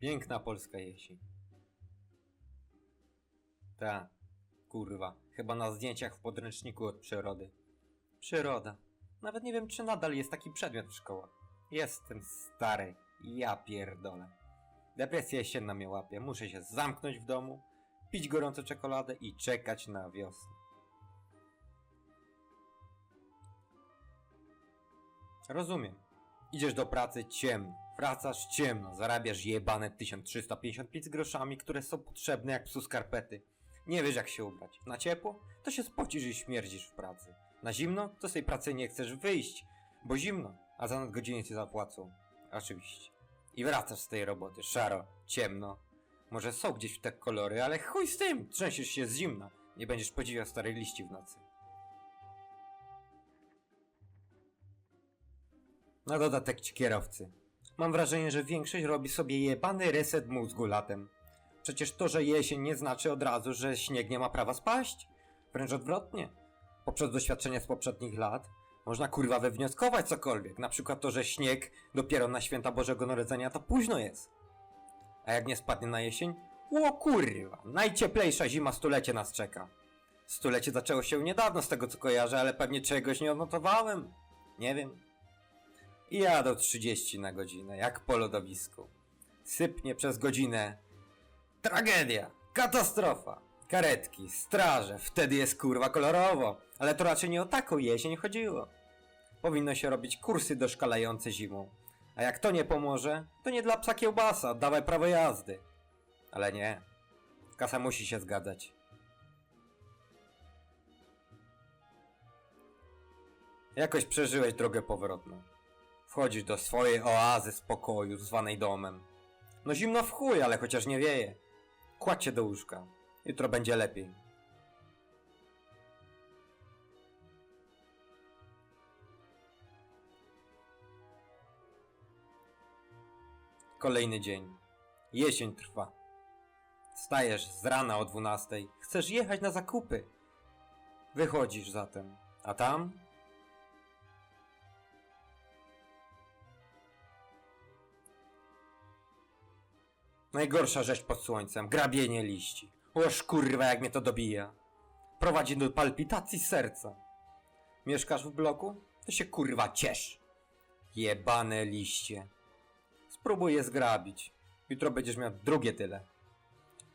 Piękna polska jesień. Ta, kurwa, chyba na zdjęciach w podręczniku od przyrody. Przyroda. Nawet nie wiem, czy nadal jest taki przedmiot w szkołach. Jestem stary. Ja pierdolę. Depresja jesienna mnie łapie. Muszę się zamknąć w domu, pić gorącą czekoladę i czekać na wiosnę. Rozumiem. Idziesz do pracy ciemno, wracasz ciemno, zarabiasz jebane 1355 z groszami, które są potrzebne jak psu skarpety. Nie wiesz jak się ubrać. Na ciepło? To się spocisz i śmierdzisz w pracy. Na zimno? To z tej pracy nie chcesz wyjść, bo zimno, a za nadgodziny ci zapłacą. Oczywiście. I wracasz z tej roboty, szaro, ciemno. Może są gdzieś te kolory, ale chuj z tym, trzęsiesz się z zimna. Nie będziesz podziwiał starej liści w nocy. Na dodatek ci kierowcy. Mam wrażenie, że większość robi sobie jebany reset mózgu latem. Przecież to, że jesień nie znaczy od razu, że śnieg nie ma prawa spaść. Wręcz odwrotnie. Poprzez doświadczenia z poprzednich lat można kurwa wywnioskować cokolwiek. Na przykład to, że śnieg dopiero na święta Bożego Narodzenia to późno jest. A jak nie spadnie na jesień? O kurwa, najcieplejsza zima stulecie nas czeka. Stulecie zaczęło się niedawno z tego co kojarzę, ale pewnie czegoś nie odnotowałem. Nie wiem. I jadą 30 na godzinę, jak po lodowisku. Sypnie przez godzinę. Tragedia! Katastrofa! Karetki, straże, wtedy jest kurwa kolorowo. Ale to raczej nie o taką jesień chodziło. Powinno się robić kursy doszkalające zimą. A jak to nie pomoże, to nie dla psa kiełbasa, dawaj prawo jazdy. Ale nie. Kasa musi się zgadzać. Jakoś przeżyłeś drogę powrotną. Wchodzisz do swojej oazy spokoju, zwanej domem. No zimno w chuj, ale chociaż nie wieje. Kładź się do łóżka. Jutro będzie lepiej. Kolejny dzień. Jesień trwa. Stajesz z rana o 12. Chcesz jechać na zakupy. Wychodzisz zatem. A tam Najgorsza rzecz pod słońcem, grabienie liści. Oż kurwa, jak mnie to dobija. Prowadzi do palpitacji serca. Mieszkasz w bloku? To się kurwa ciesz. Jebane liście. Spróbuj je zgrabić. Jutro będziesz miał drugie tyle.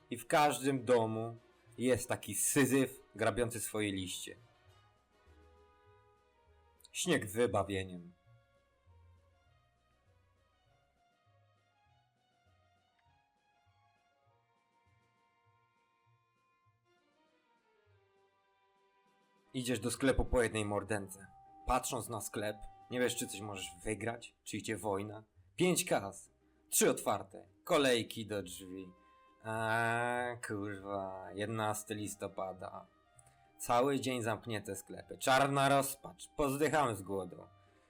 I w każdym domu jest taki syzyf grabiący swoje liście. Śnieg wybawieniem. Idziesz do sklepu po jednej mordęce. Patrząc na sklep, nie wiesz czy coś możesz wygrać, czy idzie wojna. Pięć kas, trzy otwarte, kolejki do drzwi. A kurwa, 11 listopada. Cały dzień zamknięte sklepy, czarna rozpacz, pozdycham z głodu.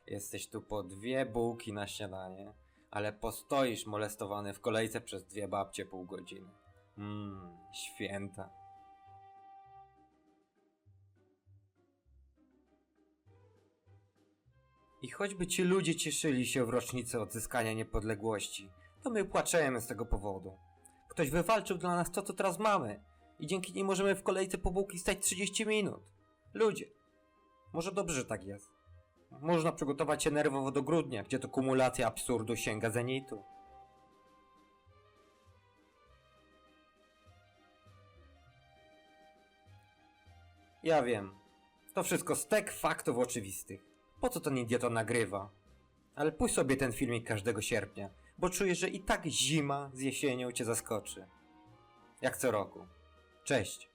Jesteś tu po dwie bułki na śniadanie, ale postoisz molestowany w kolejce przez dwie babcie pół godziny. Mmm, święta. I choćby ci ludzie cieszyli się w rocznicę odzyskania niepodległości, to my płaczemy z tego powodu. Ktoś wywalczył dla nas to, co teraz mamy i dzięki niej możemy w kolejce po bułki stać 30 minut. Ludzie, może dobrze, że tak jest. Można przygotować się nerwowo do grudnia, gdzie to kumulacja absurdu sięga zenitu. Ja wiem. To wszystko stek faktów oczywistych. Po co ten idiota nagrywa? Ale puść sobie ten filmik każdego sierpnia, bo czuję, że i tak zima z jesienią cię zaskoczy. Jak co roku. Cześć.